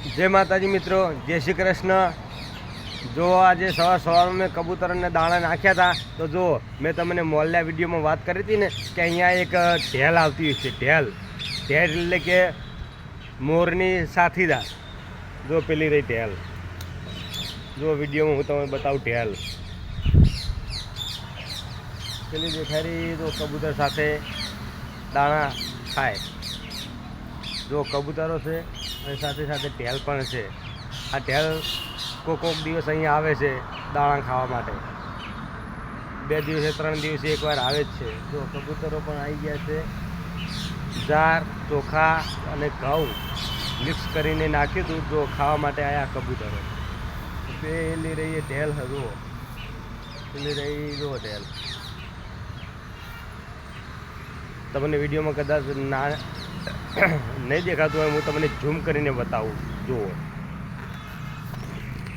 જય માતાજી મિત્રો, જય શ્રી કૃષ્ણ. જો આજે સવાર સવારમાં મેં કબૂતરને દાણા નાખ્યા હતા, તો જો મેં તમને મોલ્યા વિડીયોમાં વાત કરી હતી ને, કે અહીંયા એક ઢેલ આવતી હોય છે, ઢેલ. ઢેલ એટલે કે મોરની સાથીદાર. જો પેલી રહી ઢેલ. જો વિડીયોમાં હું તમને બતાવું ઢેલ. પેલી રહી તો કબૂતર સાથે દાણા ખાય. જો કબૂતરો છે, અને સાથે સાથે ઢેલ પણ છે. આ ઢેલ કોક કોક દિવસ અહીંયા આવે છે દાણા ખાવા માટે. બે દિવસે, ત્રણ દિવસે એકવાર આવે જ છે. જો કબૂતરો પણ આવી ગયા છે. ઝાર ચોખા અને ઘઉં મિક્સ કરીને નાખ્યું હતું, જો ખાવા માટે આવ્યા કબૂતરો. પેલી રહી ઢેલ જુઓ. પેલી રહી, જુઓ ઢેલ તમને વિડીયોમાં કદાચ ના નહીં દેખાતું હોય હું તમને ઝૂમ કરીને બતાવું. જુઓ.